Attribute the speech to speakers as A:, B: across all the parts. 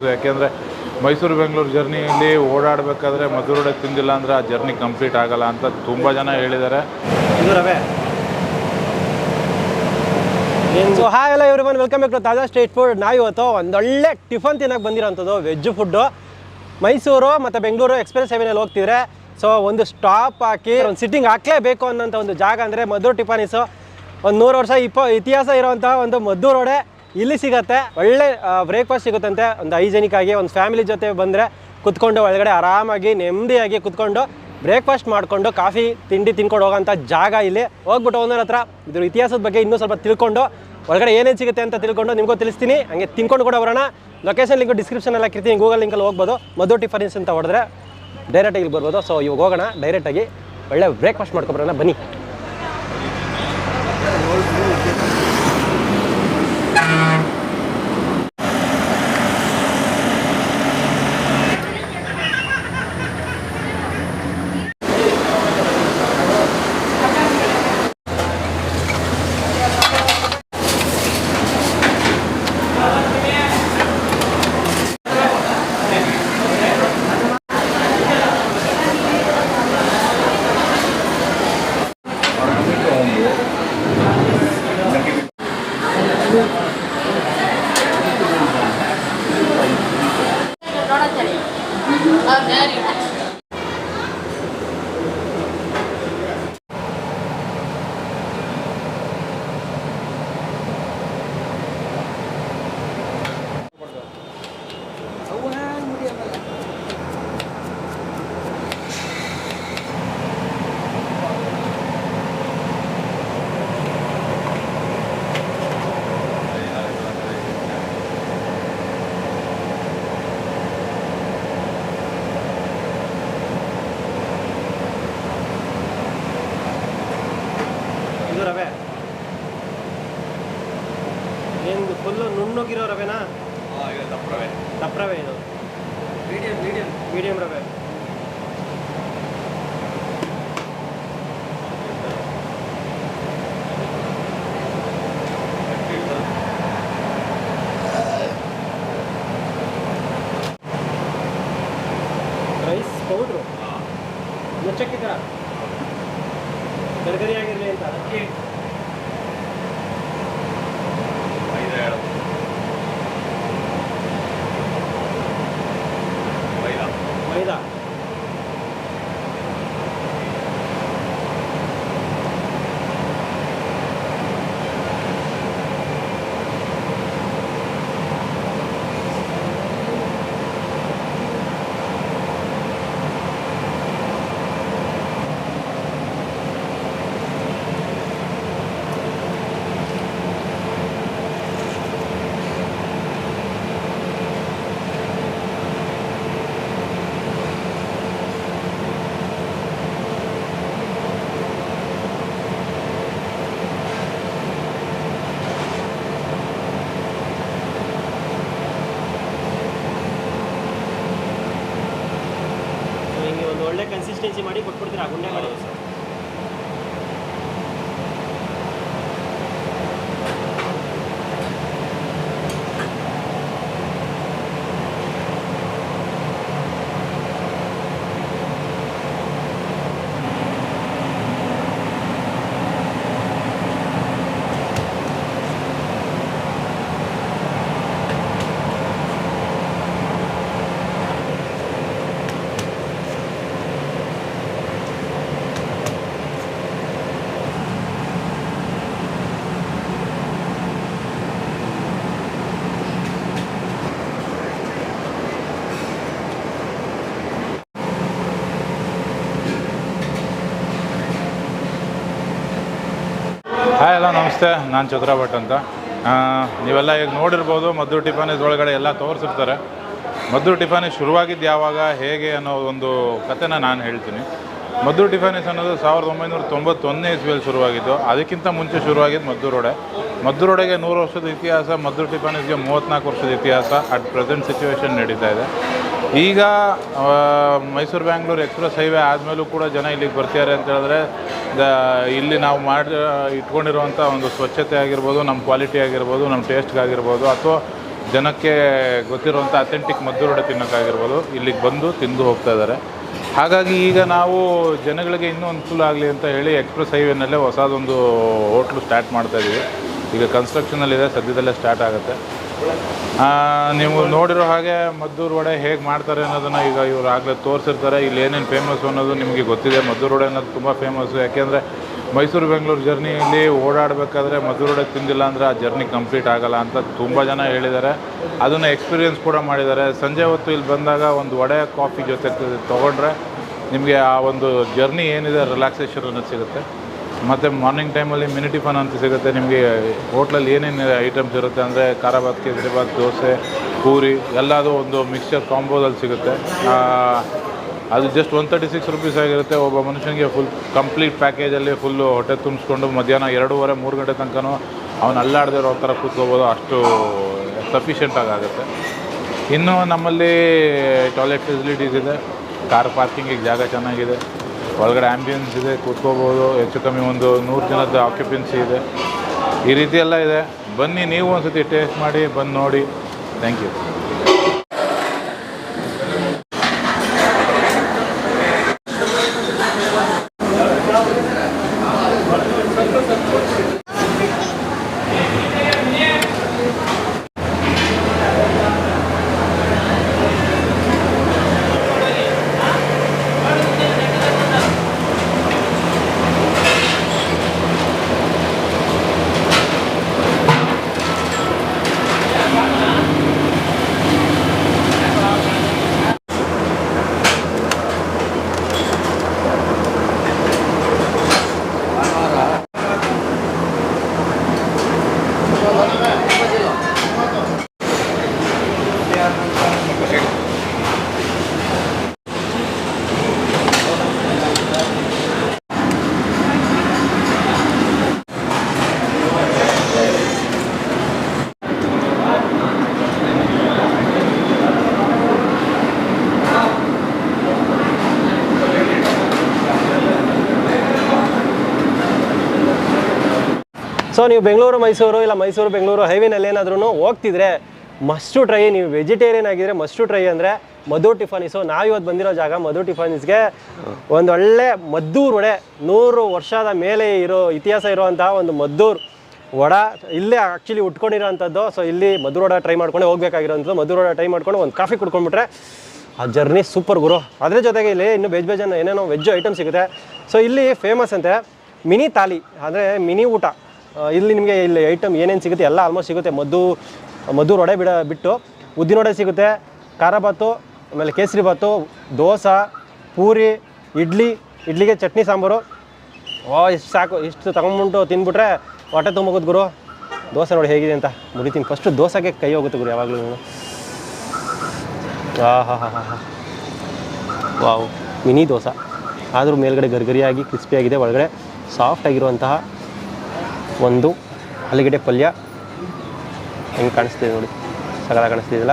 A: ಯಾಕೆಂದರೆ ಮೈಸೂರು ಬೆಂಗಳೂರು ಜರ್ನಿಯಲ್ಲಿ ಓಡಾಡಬೇಕಾದ್ರೆ ಮಧುರೋಡೆ ತಿಂದಿಲ್ಲ ಅಂದರೆ ಆ ಜರ್ನಿ ಕಂಪ್ಲೀಟ್ ಆಗಲ್ಲ ಅಂತ ತುಂಬ ಜನ ಹೇಳಿದ್ದಾರೆ.
B: ಸೊ ಹಾಯ್ ಎಲ್ಲ ಇವ್ರು ಬಂದು welcome back to Taaza street food ನಾವು ಇವತ್ತು ಒಂದೊಳ್ಳೆ ಟಿಫನ್ ತಿನ್ನೋಕೆ ಬಂದಿರೋಂಥದ್ದು ವೆಜ್ ಫುಡ್ಡು ಮೈಸೂರು ಮತ್ತು ಬೆಂಗಳೂರು ಎಕ್ಸ್ಪ್ರೆಸ್ ಸೆವೆನಲ್ಲಿ ಹೋಗ್ತಿದ್ರೆ ಸೊ ಒಂದು ಸ್ಟಾಪ್ ಹಾಕಿ ಒಂದು ಸಿಟ್ಟಿಂಗ್ ಹಾಕಲೇಬೇಕು ಅನ್ನೋಂಥ ಒಂದು ಜಾಗ ಅಂದರೆ ಮಧುರ್ ಟಿಫಾನಿಸು ಒಂದು ನೂರು ವರ್ಷ ಇಪ್ಪ ಇತಿಹಾಸ ಇರೋವಂಥ ಒಂದು ಮಧುರೋಡೆ ಇಲ್ಲಿ ಸಿಗತ್ತೆ. ಒಳ್ಳೆ ಬ್ರೇಕ್ಫಾಸ್ಟ್ ಸಿಗುತ್ತಂತೆ. ಒಂದು ಹೈಜೆನಿಕ್ ಆಗಿ ಒಂದು ಫ್ಯಾಮಿಲಿ ಜೊತೆ ಬಂದರೆ ಕುತ್ಕೊಂಡು ಒಳಗಡೆ ಆರಾಮಾಗಿ, ನೆಮ್ಮದಿಯಾಗಿ ಕುತ್ಕೊಂಡು ಬ್ರೇಕ್ಫಾಸ್ಟ್ ಮಾಡಿಕೊಂಡು ಕಾಫಿ ತಿಂಡಿ ತಿನ್ಕೊಂಡು ಹೋಗೋಂಥ ಜಾಗ ಇಲ್ಲಿ. ಹೋಗ್ಬಿಟ್ಟು ಓನರ್ ಹತ್ರ ಇದ್ರ ಇತಿಹಾಸದ ಬಗ್ಗೆ ಇನ್ನೂ ಸ್ವಲ್ಪ ತಿಳ್ಕೊಂಡು, ಒಳಗಡೆ ಏನೇನು ಸಿಗುತ್ತೆ ಅಂತ ತಿಳ್ಕೊಂಡು ನಿಮಗೂ ತಿಳಿಸ್ತೀನಿ. ಹಂಗೆ ತಿನ್ಕೊಂಡು ಕೂಡ ಬರೋಣ. ಲೊಕೇಶನ್ ಲಿಂಕ್ ಡಿಸ್ಕ್ರಿಪ್ಷನಲ್ಲಿ ಹಾಕಿರ್ತೀನಿ. ಗೂಗಲ್ ಲಿಂಕಲ್ಲಿ ಹೋಗ್ಬೋದು. ಮಧು ಟಿಫನ್ಸ್ ಅಂತ ಹೊಡೆದ್ರೆ ಡೈರೆಕ್ಟಾಗಿ ಇಲ್ಲಿ ಬರ್ಬೋದು. ಸೊ ಇವಾಗ ಹೋಗೋಣ. ಡೈರೆಕ್ಟಾಗಿ ಒಳ್ಳೆ ಬ್ರೇಕ್ಫಾಸ್ಟ್ ಮಾಡ್ಕೊಬರೋಣ ಬನ್ನಿ. ಕನ್ಸಿಸ್ಟೆನ್ಸಿ ಮಾಡಿ ಕೊಟ್ಬಿಡ್ತೀರಾ? ಗುಂಡೆ ಮಾಡಿ
A: ಹಾಯ್ ಎಲ್ಲ ನಮಸ್ತೆ. ನಾನು ಚಂದ್ರ ಭಟ್ ಅಂತ ನೀವೆಲ್ಲ ಈಗ ನೋಡಿರ್ಬೋದು, ಮದ್ದು ಟಿಫಾನಿಸ್ ಒಳಗಡೆ ಎಲ್ಲ ತೋರಿಸಿರ್ತಾರೆ. ಮದ್ದು ಟಿಫಾನಿಸ್ ಶುರುವಾಗಿದ್ದು ಯಾವಾಗ, ಹೇಗೆ ಅನ್ನೋ ಒಂದು ಕಥೆನ ನಾನು ಹೇಳ್ತೀನಿ. ಮದ್ದು ಟಿಫಾನಿಸ್ ಅನ್ನೋದು ಸಾವಿರದ ಒಂಬೈನೂರ ತೊಂಬತ್ತೊಂದನೇ ಇಸ್ವಿಯಲ್ಲಿ ಶುರುವಾಗಿದ್ದು, ಅದಕ್ಕಿಂತ ಮುಂಚೆ ಶುರುವಾಗಿದ್ದು ಮದ್ದು ರೋಡೆ. ಮದ್ದು ರೋಡೆಗೆ ನೂರು ವರ್ಷದ ಇತಿಹಾಸ, ಮದ್ದು ಟಿಫಾನಿಸ್ಗೆ ಮೂವತ್ತ್ನಾಲ್ಕು ವರ್ಷದ ಇತಿಹಾಸ, ಅಟ್ ಪ್ರೆಸೆಂಟ್ ಸಿಚುವೇಶನ್ ನಡೀತಾ ಇದೆ. ಈಗ ಮೈಸೂರು ಬ್ಯಾಂಗ್ಳೂರು ಎಕ್ಸ್ಪ್ರೆಸ್ ಹೈವೇ ಆದಮೇಲೂ ಕೂಡ ಜನ ಇಲ್ಲಿಗೆ ಬರ್ತಿದ್ದಾರೆ ಅಂತ ಹೇಳಿದ್ರೆ ಇಲ್ಲಿ ನಾವು ಮಾಡಿ ಇಟ್ಕೊಂಡಿರುವಂಥ ಒಂದು ಸ್ವಚ್ಛತೆ ಆಗಿರ್ಬೋದು, ನಮ್ಮ ಕ್ವಾಲಿಟಿ ಆಗಿರ್ಬೋದು, ನಮ್ಮ ಟೇಸ್ಟ್ಗಾಗಿರ್ಬೋದು, ಅಥವಾ ಜನಕ್ಕೆ ಗೊತ್ತಿರುವಂಥ ಅಥೆಂಟಿಕ್ ಮದ್ದೂರೊಡೆ ತಿನ್ನೋಕ್ಕಾಗಿರ್ಬೋದು, ಇಲ್ಲಿಗೆ ಬಂದು ತಿಂದು ಹೋಗ್ತಾ ಇದ್ದಾರೆ. ಹಾಗಾಗಿ ಈಗ ನಾವು ಜನಗಳಿಗೆ ಇನ್ನೂ ಅನುಕೂಲ ಆಗಲಿ ಅಂತ ಹೇಳಿ ಎಕ್ಸ್ಪ್ರೆಸ್ ಹೈವೇನಲ್ಲೇ ಹೊಸದೊಂದು ಹೋಟ್ಲು ಸ್ಟಾರ್ಟ್ ಮಾಡ್ತಾಯಿದ್ದೀವಿ ಈಗ ಕನ್ಸ್ಟ್ರಕ್ಷನಲ್ಲಿದೆ ಸದ್ಯದಲ್ಲೇ ಸ್ಟಾರ್ಟ್ ಆಗುತ್ತೆ. ನೀವು ನೋಡಿರೋ ಹಾಗೆ ಮದ್ದೂರು ವಡೆ ಹೇಗೆ ಮಾಡ್ತಾರೆ ಅನ್ನೋದನ್ನು ಈಗ ಇವರು ಆಗಲೇ ತೋರಿಸಿರ್ತಾರೆ. ಇಲ್ಲಿ ಏನೇನು ಫೇಮಸ್ಸು ಅನ್ನೋದು ನಿಮಗೆ ಗೊತ್ತಿದೆ. ಮದ್ದೂರು ವಡೆ ಅನ್ನೋದು ತುಂಬ ಫೇಮಸ್ಸು ಯಾಕೆಂದರೆ ಮೈಸೂರು ಬೆಂಗಳೂರು ಜರ್ನಿಯಲ್ಲಿ ಓಡಾಡಬೇಕಾದ್ರೆ ಮದ್ದೂರು ವಡೆ ತಿಂದಿಲ್ಲ ಅಂದರೆ ಆ ಜರ್ನಿ ಕಂಪ್ಲೀಟ್ ಆಗಲ್ಲ ಅಂತ ತುಂಬ ಜನ ಹೇಳಿದ್ದಾರೆ. ಅದನ್ನು ಎಕ್ಸ್ಪೀರಿಯನ್ಸ್ ಕೂಡ ಮಾಡಿದ್ದಾರೆ. ಸಂಜೆ ಹೊತ್ತು ಇಲ್ಲಿ ಬಂದಾಗ ಒಂದು ವಡೆ, ಕಾಫಿ ಜೊತೆ ತೊಗೊಂಡ್ರೆ ನಿಮಗೆ ಆ ಒಂದು ಜರ್ನಿ ಏನಿದೆ ರಿಲ್ಯಾಕ್ಸೇಷನ್ ಅನ್ನೋದು ಸಿಗುತ್ತೆ. ಮತ್ತು ಮಾರ್ನಿಂಗ್ ಟೈಮಲ್ಲಿ ಮಿನಿ ಟಿಫನ್ ಅಂತ ಸಿಗುತ್ತೆ. ನಿಮಗೆ ಹೋಟ್ಲಲ್ಲಿ ಏನೇನು ಐಟಮ್ಸ್ ಇರುತ್ತೆ ಅಂದರೆ ಖಾರಾಬಾತ್ ಕೇಸರಿಬಾತ್ ದೋಸೆ, ಪೂರಿ, ಎಲ್ಲದೂ ಒಂದು ಮಿಕ್ಸ್ಚರ್ ಕಾಂಬೋದಲ್ಲಿ ಸಿಗುತ್ತೆ. ಅದು just one thirty six rupees ಆಗಿರುತ್ತೆ. ಒಬ್ಬ ಮನುಷ್ಯನಿಗೆ ಫುಲ್ ಕಂಪ್ಲೀಟ್ ಪ್ಯಾಕೇಜಲ್ಲಿ ಫುಲ್ಲು ಹೊಟ್ಟೆ ತುಂಬಿಸ್ಕೊಂಡು ಮಧ್ಯಾಹ್ನ ಎರಡೂವರೆ, ಮೂರು ಗಂಟೆ ತನಕನೂ ಅವ್ನು ಅಲ್ಲಾಡದೇ ಇರೋ ಥರ ಕೂತ್ಕೋಬೋದು. ಅಷ್ಟು ಸಫಿಷಿಯೆಂಟಾಗಿ ಆಗುತ್ತೆ. ಇನ್ನು ನಮ್ಮಲ್ಲಿ ಟಾಯ್ಲೆಟ್ ಫೆಸಿಲಿಟೀಸ್ ಇದೆ. ಕಾರ್ ಪಾರ್ಕಿಂಗಿಗೆ ಜಾಗ ಚೆನ್ನಾಗಿದೆ. ಒಳಗಡೆ ಆ್ಯಂಬಿಯನ್ಸ್ ಇದೆ, ಕೂತ್ಕೋಬೋದು, ಹೆಚ್ಚು ಕಮ್ಮಿ ಒಂದು ನೂರು ಜನದ ಆಕ್ಯುಪೆನ್ಸಿ ಇದೆ. ಈ ರೀತಿ ಎಲ್ಲ ಇದೆ. ಬನ್ನಿ, ನೀವು ಒಂದ್ಸತಿ ಟೇಸ್ಟ್ ಮಾಡಿ, ಬಂದು ನೋಡಿ. ಥ್ಯಾಂಕ್ ಯು
B: ಸೊ ನೀವು ಬೆಂಗಳೂರು ಮೈಸೂರು ಇಲ್ಲ ಮೈಸೂರು ಬೆಂಗಳೂರು ಹೈವೇನಲ್ಲಿ ಏನಾದ್ರೂ ಹೋಗ್ತಿದ್ರೆ ಮಸ್ಟು ಟ್ರೈ ನೀವು ವೆಜಿಟೇರಿಯನ್ ಆಗಿದ್ರೆ ಮಸ್ಟು ಟ್ರೈ ಅಂದರೆ ಮಧು ಟಿಫಾನಿಸು ನಾವು ಇವತ್ತು ಬಂದಿರೋ ಜಾಗ ಮಧು ಟಿಫಾನಿಸ್ಗೆ ಒಂದೊಳ್ಳೆ ಮದ್ದೂರು ವಡೆ, ನೂರು ವರ್ಷದ ಮೇಲೆ ಇರೋ ಇತಿಹಾಸ ಇರುವಂತಹ ಒಂದು ಮದ್ದೂರು ವಡ. ಇಲ್ಲೇ ಆ್ಯಕ್ಚುಲಿ ಉಟ್ಕೊಂಡಿರೋಂಥದ್ದು. ಸೊ ಇಲ್ಲಿ ಮಧುರ ವಡ ಟ್ರೈ ಮಾಡ್ಕೊಂಡು ಹೋಗ್ಬೇಕಾಗಿರೋಂಥದ್ದು. ಮಧುರ ವಡ ಟ್ರೈ ಮಾಡ್ಕೊಂಡು ಒಂದು ಕಾಫಿ ಕುಡ್ಕೊಂಡ್ಬಿಟ್ರೆ ಆ ಜರ್ನಿ ಸೂಪರ್ ಗುರು. ಅದ್ರ ಜೊತೆಗೆ ಇಲ್ಲಿ ಇನ್ನು ವೆಜ್ ವೆಜ್ ಏನೇನೋ ವೆಜ್ ಐಟಮ್ ಸಿಗುತ್ತೆ. ಸೊ ಇಲ್ಲಿ ಫೇಮಸ್ ಅಂತೆ ಮಿನಿ ತಾಲಿ, ಅಂದರೆ ಮಿನಿ ಊಟ. ಇಲ್ಲಿ ನಿಮಗೆ ಇಲ್ಲಿ ಐಟಮ್ ಏನೇನು ಸಿಗುತ್ತೆ? ಎಲ್ಲ ಆಲ್ಮೋಸ್ಟ್ ಸಿಗುತ್ತೆ. ಮದ್ದು ಮದ್ದು ವಡೆ ಬಿಡ, ಬಿಟ್ಟು ಉದ್ದಿನ ವಡೆ ಸಿಗುತ್ತೆ. ಖಾರ ಭಾತು, ಆಮೇಲೆ ಕೇಸರಿ ಭಾತು, ದೋಸೆ, ಪೂರಿ, ಇಡ್ಲಿ, ಇಡ್ಲಿಗೆ ಚಟ್ನಿ, ಸಾಂಬಾರು. ಓ, ಇಷ್ಟು ಸಾಕು. ಇಷ್ಟು ತಗೊಂಡ್ಬಿಟ್ಟು ತಿಂದ್ಬಿಟ್ರೆ ಹೊಟ್ಟೆ ತುಂಬೋಗುತ್ತೆ ಗುರು. ದೋಸೆ ನೋಡಿ ಹೇಗಿದೆ ಅಂತ ಮುಡಿತೀನಿ ಫಸ್ಟು ದೋಸೆಗೆ ಕೈ ಹೋಗುತ್ತೆ ಗುರು ಯಾವಾಗಲೂ ಹಾಂ ಹಾಂ ಹಾಂ ಹಾಂ, ಹಾ. ವಾವ್. ಮಿನಿ ದೋಸೆ. ಆದರೂ ಮೇಲ್ಗಡೆ ಗರ್ಗರಿಯಾಗಿ ಕ್ರಿಸ್ಪಿಯಾಗಿದೆ ಒಳಗಡೆ ಸಾಫ್ಟ್ ಆಗಿರುವಂತಹ ಒಂದು ಆಲೂಗಡ್ಡೆ ಪಲ್ಯ. ಹೆಂಗೆ ಕಾಣಿಸ್ತಿದೆ ನೋಡಿ. ಸಗಲ ಕಾಣಿಸ್ತಿದಿಲ್ಲ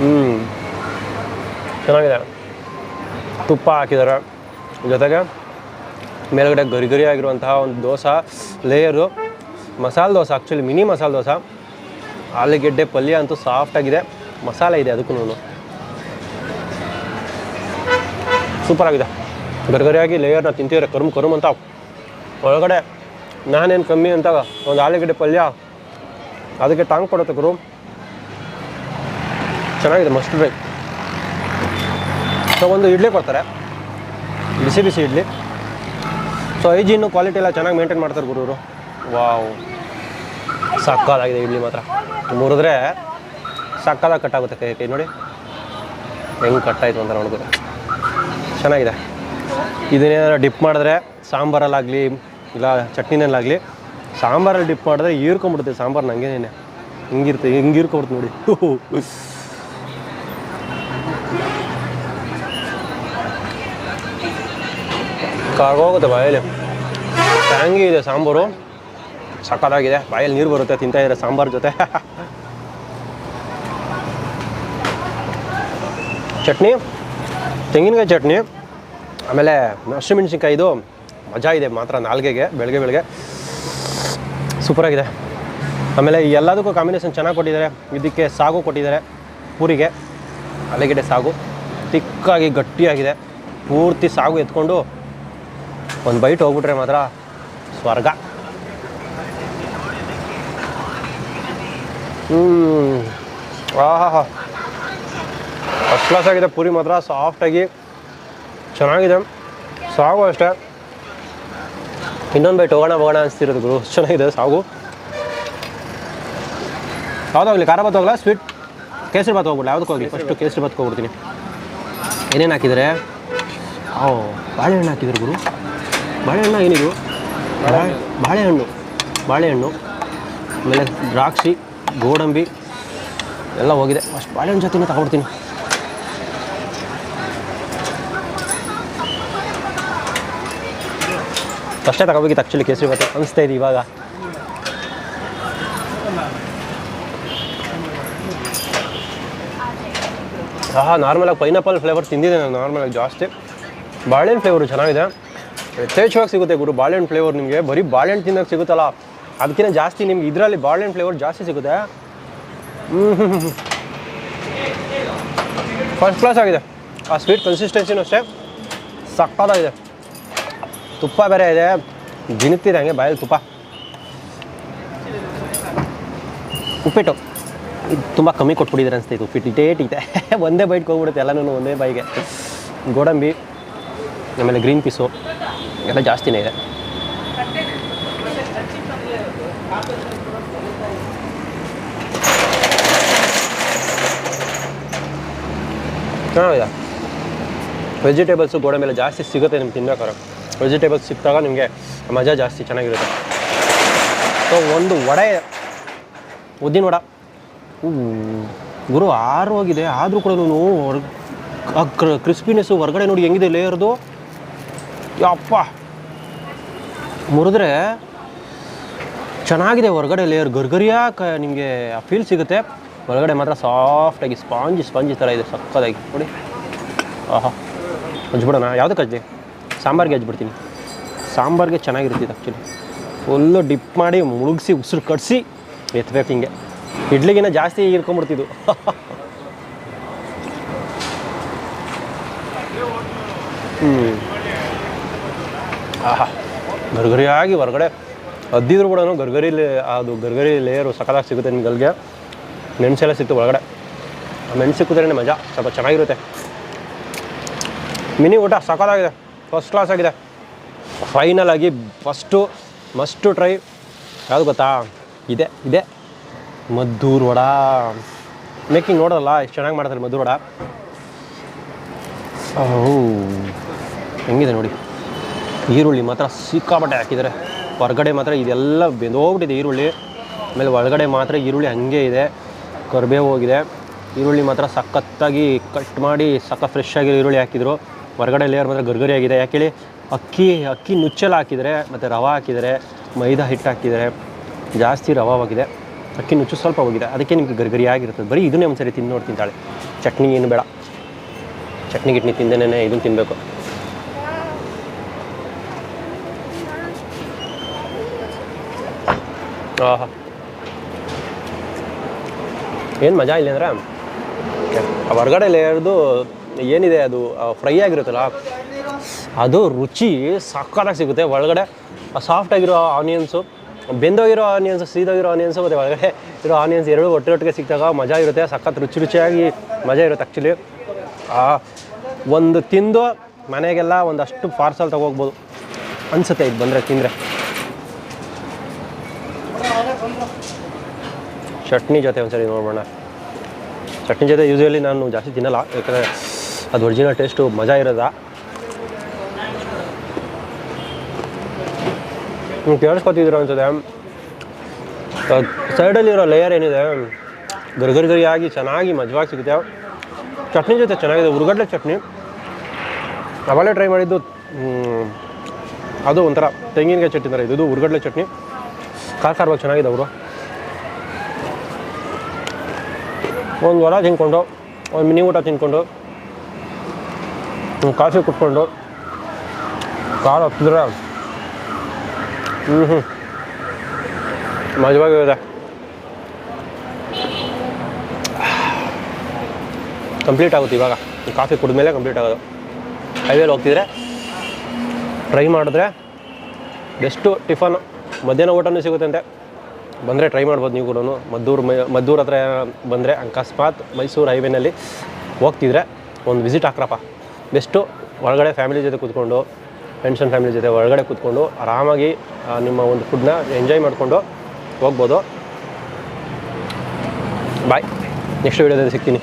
B: ಹ್ಞೂ ಚೆನ್ನಾಗಿದೆ. ತುಪ್ಪ ಹಾಕಿದ್ದಾರೆ ಜೊತೆಗೆ ಮೇಲುಗಡೆ ಗರಿ ಗರಿ ಆಗಿರುವಂತಹ ಒಂದು dosa layer masala dosa actually mini masala dosa. ಆಲೂಗೆಡ್ಡೆ ಪಲ್ಯ ಅಂತೂ ಸಾಫ್ಟಾಗಿದೆ ಮಸಾಲೆ ಇದೆ ಅದಕ್ಕೂ ಸೂಪರ್ ಆಗಿದೆ. ಗರಿಗರಿಯಾಗಿ ಲೇಯರ್ನ ತಿಂತಿದ್ರೆ ಕರುಮ್ ಕರುಮ್ ಅಂತ ಒಳಗಡೆ ನಾನೇನು ಕಮ್ಮಿ ಅಂತ ಒಂದು ಆಲೂಗಡ್ಡೆ ಪಲ್ಯ, ಅದಕ್ಕೆ ಟಾಂಗ್ ಕೊಡುತ್ತೆ ಗುರು ಚೆನ್ನಾಗಿದೆ ಮಸ್ಟ್ ಡ್ರೈ ಸೊ, ಒಂದು ಇಡ್ಲಿ ಕೊಡ್ತಾರೆ. ಬಿಸಿ ಬಿಸಿ ಇಡ್ಲಿ. ಸೊ ಐಜಿನ್ನು ಕ್ವಾಲಿಟಿ ಎಲ್ಲ ಚೆನ್ನಾಗಿ ಮೇಂಟೈನ್ ಮಾಡ್ತಾರೆ ಗುರುವರು. ವಾವ್ ಸಕ್ಕದಾಗಿದೆ ಇಡ್ಲಿ ಮಾತ್ರ. ಮುರಿದ್ರೆ ಸಕ್ಕದಾಗಿ ಕಟ್ಟಾಗುತ್ತೆ ಕೈ ಕೈ ನೋಡಿ. ಹೆಂಗೆ ಕಟ್ಟಾಯಿತು ಅಂತ ನೋಡಿದ್ರೆ ಚೆನ್ನಾಗಿದೆ. ಇದನ್ನೇನಾದ್ರು ಡಿಪ್ ಮಾಡಿದ್ರೆ ಸಾಂಬಾರಲ್ಲಾಗಲಿ, ಇಲ್ಲ ಚಟ್ನಿನಲ್ಲಾಗಲಿ, ಸಾಂಬಾರಲ್ಲಿ ಡಿಪ್ ಮಾಡಿದ್ರೆ ಹೀರ್ಕೊಂಬಿಡುತ್ತೆ ಸಾಂಬಾರು ನಂಗೇನೇನೆ ಹಿಂಗಿರುತ್ತೆ ಹಿಂಗೆ ಹೀರ್ಕೊಬಿಡ್ತು ನೋಡಿ ಕಾಗೋಗುತ್ತೆ ಬಾಯಲ್ಲಿ? ಟ್ಯಾಂಗಿ ಇದೆ ಸಾಂಬಾರು. ಸಕ್ಕತ್ತಾಗಿದೆ ಬಾಯಲ್ಲಿ ನೀರು ಬರುತ್ತೆ, ತಿಂತಾ ಇದ್ರೆ ಸಾಂಬಾರು ಜೊತೆ. ಚಟ್ನಿ? ತೆಂಗಿನಕಾಯಿ ಚಟ್ನಿ. ಆಮೇಲೆ ಹಸಿಮೆಣ್ಸಿನ್ಕಾಯಿದು ಮಜಾ ಇದೆ ಮಾತ್ರ ನಾಲ್ಗೆಗೆ, ಬೆಳಗ್ಗೆ ಬೆಳಗ್ಗೆ. ಸೂಪರಾಗಿದೆ ಆಮೇಲೆ ಎಲ್ಲದಕ್ಕೂ ಕಾಂಬಿನೇಷನ್ ಚೆನ್ನಾಗಿ ಕೊಟ್ಟಿದ್ದಾರೆ. ಇದಕ್ಕೆ ಸಾಗು ಕೊಟ್ಟಿದ್ದಾರೆ ಪೂರಿಗೆ. ಆಲೂಗೆಡ್ಡೆ ಸಾಗು. ತಿಕ್ಕಾಗಿ ಗಟ್ಟಿಯಾಗಿದೆ. ಪೂರ್ತಿ ಸಾಗು ಎತ್ಕೊಂಡು ಒಂದು ಬೈಟ್ ಹೋಗ್ಬಿಟ್ರೆ ಮಾತ್ರ ಸ್ವರ್ಗ. ಹ್ಞೂ ಆಹಾ ಫಸ್ಟ್ ಕ್ಲಾಸ್ ಆಗಿದೆ ಪೂರಿ ಮಾತ್ರ. ಸಾಫ್ಟಾಗಿ ಚೆನ್ನಾಗಿದೆ. ಸಾಗು ಅಷ್ಟೇ. ಇನ್ನೊಂದು ಬೈಟ್ ಹೋಗೋಣ ಹೋಗೋಣ ಅನಿಸ್ತಿರೋದು ಗುರು. ಚೆನ್ನಾಗಿದೆ ಸಾಗು. ಯಾವುದಾಗಲಿ ಖಾರ ಭಾತ್ ಹೋಗಲ್ಲ ಸ್ವೀಟ್ ಕೇಸರಿ ಭಾತ್ ಹೋಗ್ಬಿಡಲ್ಲ ಯಾವುದಕ್ಕೆ ಹೋಗಲಿ? ಫಸ್ಟು ಕೇಸರಿ ಭಾತ್ ಹೋಗ್ಬಿಡ್ತೀನಿ. ಏನೇನು ಹಾಕಿದರೆ? ಓ, ಬಾಳೆಹಣ್ಣು ಹಾಕಿದ್ರು ಗುರು. ಬಾಳೆಹಣ್ಣು ಏನಿದು? ಬಾಳೆ ಬಾಳೆಹಣ್ಣು. ಬಾಳೆಹಣ್ಣು. ಆಮೇಲೆ ದ್ರಾಕ್ಷಿ, ಗೋಡಂಬಿ. ಎಲ್ಲ ಹೋಗಿದೆ. ಫಸ್ಟ್ ಬಾಳೆಹಣ್ಣು ಜೊತೆನೇ ತಗೊಬಿಡ್ತೀನಿ ಅಷ್ಟೇ ತಗೋಬೇಕಿತ್ತು ಆ್ಯಕ್ಚುಲಿ ಕೇಸರಿ ಭಾತ್ ಅನಿಸ್ತಾ ಇದೆ ಇವಾಗ. ಹಾಂ ನಾರ್ಮಲಾಗಿ ಪೈನಾಪಲ್ ಫ್ಲೇವರ್ ತಿಂದಿದೆ ನಾನು ನಾರ್ಮಲಾಗಿ ಜಾಸ್ತಿ. ಬಾಳೆಹಣ್ಣು ಫ್ಲೇವರು ಚೆನ್ನಾಗಿದೆ. ಯಥೇಚ್ಛವಾಗಿ ಸಿಗುತ್ತೆ ಗುರು, ಬಾಳೆಹಣ್ಣು ಫ್ಲೇವರ್ ನಿಮಗೆ. ಬರೀ ಬಾಳೆಹಣ್ಣು ತಿನ್ನೋಕೆ ಸಿಗುತ್ತಲ್ಲ. ಅದಕ್ಕಿಂತ ಜಾಸ್ತಿ ನಿಮ್ಗೆ ಇದರಲ್ಲಿ ಬಾಳೆಹಣ್ಣು ಫ್ಲೇವರ್ ಜಾಸ್ತಿ ಸಿಗುತ್ತೆ. ಫಸ್ಟ್ ಕ್ಲಾಸ್ ಆಗಿದೆ. ಆ ಸ್ವೀಟ್ ಕನ್ಸಿಸ್ಟೆನ್ಸಿನೂ ಅಷ್ಟೇ. ಸಕ್ಕತ್ತಾಗಿದೆ. ತುಪ್ಪ ಬೇರೆ ಇದೆ. ಜಿನುಕ್ತಿದೆ ಹಂಗೆ ಬಾಯಲ್ಲಿ ತುಪ್ಪ. ಉಪ್ಪಿಟ್ಟು. ಇದು ತುಂಬ ಕಮ್ಮಿ ಕೊಟ್ಬಿಟ್ಟಿದ್ದಾರೆ ಅನಿಸ್ತೈತೆ ಉಪ್ಪಿಟ್ಟು. ಡೇಟ್ ಇದೆ. ಒಂದೇ ಬೈಟ್ಗೆ ಹೋಗ್ಬಿಡುತ್ತೆ ಎಲ್ಲನೂ ಒಂದೇ ಬಾಯಿಗೆ ಗೋಡಂಬಿ, ಆಮೇಲೆ ಗ್ರೀನ್ ಪೀಸು ಎಲ್ಲ ಜಾಸ್ತಿನೇ ಇದೆ. ಚೆನ್ನಾಗಿದೆ. ವೆಜಿಟೇಬಲ್ಸು ಗೋಡಂಬಿ ಎಲ್ಲ ಜಾಸ್ತಿ ಸಿಗುತ್ತೆ ನಿಮ್ಗೆ ತಿನ್ನೋಕ್ಕಾರ ವೆಜಿಟೇಬಲ್ಸ್ ಸಿಕ್ಕಿದಾಗ ನಿಮಗೆ ಮಜಾ ಜಾಸ್ತಿ ಚೆನ್ನಾಗಿರುತ್ತೆ. ಸೊ, ಒಂದು ವಡೆ ಉದ್ದಿನ ವಡ. ಗುರು ಆರು ಹೋಗಿದೆ ಆದರೂ ಕೂಡ ಆ ಕ್ರಿಸ್ಪಿನೆಸ್ಸು ಹೊರಗಡೆ ನೋಡಿ ಹೆಂಗಿದೆ ಲೇಯರ್ದು ಯಪ್ಪ! ಮುರಿದ್ರೆ ಚೆನ್ನಾಗಿದೆ ಹೊರಗಡೆ ಲೇಯರ್ ಗರ್ಗರಿಯಾ ಕ, ನಿಮಗೆ ಆ ಫೀಲ್ ಸಿಗುತ್ತೆ. ಹೊರಗಡೆ ಮಾತ್ರ ಸಾಫ್ಟಾಗಿ ಸ್ಪಾಂಜ್ ಸ್ಪಂಜ್ ಥರ ಇದೆ ಸಕ್ಕದಾಗಿ ನೋಡಿ. ಆಹಾ! ಹಚ್ಬಿಡೋಣ. ಯಾವುದಕ್ಕೆ ಹಚ್ಚಿ ಸಾಂಬಾರಿಗೆ ಹಚ್ಬಿಡ್ತೀನಿ. ಸಾಂಬಾರಿಗೆ ಚೆನ್ನಾಗಿರುತ್ತೆ ಇದು ಆ್ಯಕ್ಚುಲಿ ಫುಲ್ಲು ಡಿಪ್ ಮಾಡಿ ಮುಳುಗಿಸಿ, ಉಸಿರು ಕಟ್ಸಿ ಎತ್ತಬೇಕು ಹಿಂಗೆ. ಇಡ್ಲಿಗಿನ ಜಾಸ್ತಿ ಇರ್ಕೊಂಬಿಡ್ತಿದ್ದು ಹ್ಞೂ ಆಹಾ. ಗರ್ಗರಿಯಾಗಿ ಹೊರಗಡೆ ಅದ್ದಿದ್ರು ಕೂಡ ಗರ್ಗರಿ ಲೇ- ಅದು ಗರ್ಗರಿ ಲೇಯರು ಸಕಲಾಗಿ ಸಿಗುತ್ತೆ ನಿಮ್ಗೆ ಮೆಣಸೆಲ್ಲ ಸಿಕ್ತು ಒಳಗಡೆ. ಮೆಣಸು ಸಿಕ್ಕಿದ್ರೇ ಮಜಾ. ಸ್ವಲ್ಪ ಚೆನ್ನಾಗಿರುತ್ತೆ. ಮಿನಿ ಊಟ ಸಕಲಾಗಿದೆ ಫಸ್ಟ್ ಕ್ಲಾಸ್ ಆಗಿದೆ. ಫೈನಲ್ ಆಗಿ ಫಸ್ಟು ಮಸ್ಟು ಟ್ರೈ ಯಾವುದು ಗೊತ್ತಾ? ಇದೆ ಇದೆ. ಮದ್ದೂರು ವಡ. ಮೇಕಿಂಗ್ ನೋಡೋಲ್ಲ ಎಷ್ಟು ಚೆನ್ನಾಗಿ ಮಾಡ್ತಾರೆ ಮದ್ದೂರು ವಡ. ಹೆಂಗಿದೆ ನೋಡಿ. ಈರುಳ್ಳಿ ಮಾತ್ರ ಸಿಕ್ಕಾಪಟ್ಟೆ ಹಾಕಿದ್ದಾರೆ. ಹೊರಗಡೆ ಮಾತ್ರ ಇದೆಲ್ಲ ಬೆಂದೋಗ್ಬಿಟ್ಟಿದೆ ಈರುಳ್ಳಿ. ಆಮೇಲೆ ಒಳಗಡೆ ಮಾತ್ರ ಈರುಳ್ಳಿ ಹಂಗೆ ಇದೆ. ಕರಿಬೇವು ಹೋಗಿದೆ. ಈರುಳ್ಳಿ ಮಾತ್ರ ಸಖತ್ತಾಗಿ ಕಟ್ ಮಾಡಿ, ಸಖತ್ ಫ್ರೆಶ್ ಆಗಿರೋ ಈರುಳ್ಳಿ ಹಾಕಿದ್ರು. ಹೊರಗಡೆ ಲೇಯರ್ ಮಾತ್ರ ಗರ್ಗರಿ ಆಗಿದೆ. ಯಾಕೆ ಹೇಳಿ? ಅಕ್ಕಿ ಅಕ್ಕಿ ನುಚ್ಚೆಲ್ಲ ಹಾಕಿದರೆ, ಮತ್ತು ರವೆ ಹಾಕಿದರೆ, ಮೈದಾ ಹಿಟ್ಟು ಹಾಕಿದರೆ ಜಾಸ್ತಿ ರವಾವಾಗಿದೆ ಅಕ್ಕಿ ನುಚ್ಚು ಸ್ವಲ್ಪ ಹೋಗಿದೆ. ಅದಕ್ಕೆ ನಿಮಗೆ ಗರ್ಗರಿ ಆಗಿರ್ತದೆ ಬರೀ ಇದನ್ನೇ ಒಂದ್ಸರಿ ತಿಂದು ನೋಡಿ ತಿಂತಾಳೆ. ಚಟ್ನಿ ಏನು ಬೇಡ. ಚಟ್ನಿ ಗಿಟ್ನಿ ತಿಂದೇನೆ ಇದನ್ನು ತಿನ್ನಬೇಕು ಆಹಾ. ಏನು ಮಜಾ ಇಲ್ಲ ಅಂದರೆ? ಹೊರಗಡೆ ಲೇಯರ್ದು ಏನಿದೆ ಅದು ಫ್ರೈ ಆಗಿರುತ್ತಲ್ಲ, ಅದು ರುಚಿ ಸಕ್ಕತ್ತಾಗಿ ಸಿಗುತ್ತೆ. ಒಳಗಡೆ ಸಾಫ್ಟಾಗಿರೋ ಆನಿಯನ್ಸು ಬೆಂದೋಗಿರೋ ಆನಿಯನ್ಸು ಸೀದೋಗಿರೋ ಆನಿಯನ್ಸು ಮತ್ತು ಒಳಗಡೆ ಇರೋ ಆನಿಯನ್ಸ್ ಎರಡು ಒಟ್ಟೆ ಒಟ್ಟಿಗೆ ಸಿಕ್ಕಿದಾಗ ಮಜಾ ಇರುತ್ತೆ. ಸಖತ್ ರುಚಿ ರುಚಿಯಾಗಿ ಮಜಾ ಇರುತ್ತೆ ಆ್ಯಕ್ಚುಲಿ ಒಂದು ತಿಂದು ಮನೆಗೆಲ್ಲ ಒಂದಷ್ಟು ಪಾರ್ಸಲ್ ತೊಗೋಗ್ಬೋದು ಅನಿಸುತ್ತೆ ಇದು ಬಂದರೆ ತಿಂದರೆ. ಚಟ್ನಿ ಜೊತೆ ಒಂದ್ಸರಿ ನೋಡೋಣ ಚಟ್ನಿ ಜೊತೆ ಯೂಸ್ವಲಿ ನಾನು ಜಾಸ್ತಿ ತಿನ್ನಲ್ಲ, ಯಾಕಂದರೆ ಅದು ಒರಿಜಿನಲ್ ಟೇಸ್ಟು ಮಜಾ ಇರೋದ? ನೀವು ಕೇಳಿಸ್ಕೊತಿದ್ರು ಅನ್ಸುತ್ತೆ. ಸೈಡಲ್ಲಿರೋ ಲೇಯರ್ ಏನಿದೆ? ಗರಿ ಗರಿಯಾಗಿ ಚೆನ್ನಾಗಿ ಮಜವಾಗಿ ಸಿಗುತ್ತೆ. ಚಟ್ನಿ ಜೊತೆ ಚೆನ್ನಾಗಿದೆ ಉರ್ಗಡ್ಲೆ ಚಟ್ನಿ. ಅವಾಗಲೇ ಟ್ರೈ ಮಾಡಿದ್ದು ಅದು ಒಂಥರ ತೆಂಗಿನಕಾಯಿ ಚಟ್ನಿ ಥರ ಇದು. ಉರ್ಗಡ್ಲೆ ಚಟ್ನಿ. ಖಾರ ಖಾರವಾಗಿ ಚೆನ್ನಾಗಿದೆ ಅವರು. ಒಂದು ವಡ ತಿನ್ಕೊಂಡು, ಒಂದು ಮಿನಿ ಊಟ ತಿನ್ಕೊಂಡು ಕಾಫಿ ಕುಟ್ಕೊಂಡು ಕಾಲು ಹತ್ತಿದ್ರೆ ಹ್ಞೂ ಹ್ಞೂ ಮಜವಾಗಿರುತ್ತೆ ಕಂಪ್ಲೀಟ್ ಆಗುತ್ತೆ ಇವಾಗ. ಕಾಫಿ ಕುಡಿದ್ಮೇಲೆ ಕಂಪ್ಲೀಟ್ ಆಗೋದು. ಹೈವೇಲಿ ಹೋಗ್ತಿದ್ರೆ ಟ್ರೈ ಮಾಡಿದ್ರೆ ಬೆಸ್ಟು ಟಿಫನ್ ಮಧ್ಯಾಹ್ನ ಊಟನೂ ಸಿಗುತ್ತಂತೆ ಬಂದರೆ ಟ್ರೈ ಮಾಡ್ಬೋದು ನೀವು ಕೂಡ ಮದ್ದೂರು ಮೈ, ಮದ್ದೂರು ಹತ್ರ ಬಂದರೆ ಅಕಸ್ಮಾತ್ ಮೈಸೂರು ಹೈವೇನಲ್ಲಿ ಹೋಗ್ತಿದ್ರೆ ಒಂದು ವಿಸಿಟ್ ಹಾಕ್ರಪ್ಪ. ಬೆಸ್ಟು. ಒಳಗಡೆ ಫ್ಯಾಮಿಲಿ ಜೊತೆ ಕೂತ್ಕೊಂಡು ಫ್ರೆಂಡ್ಸ್ ಆ್ಯಂಡ್ ಫ್ಯಾಮಿಲಿ ಜೊತೆ ಒಳಗಡೆ ಕೂತ್ಕೊಂಡು, ಆರಾಮಾಗಿ ನಿಮ್ಮ ಒಂದು ಫುಡ್ನ ಎಂಜಾಯ್ ಮಾಡಿಕೊಂಡು ಹೋಗ್ಬೋದು. ಬಾಯ್ ನೆಕ್ಸ್ಟ್ ವೀಡಿಯೋದಲ್ಲಿ ಸಿಗ್ತೀನಿ.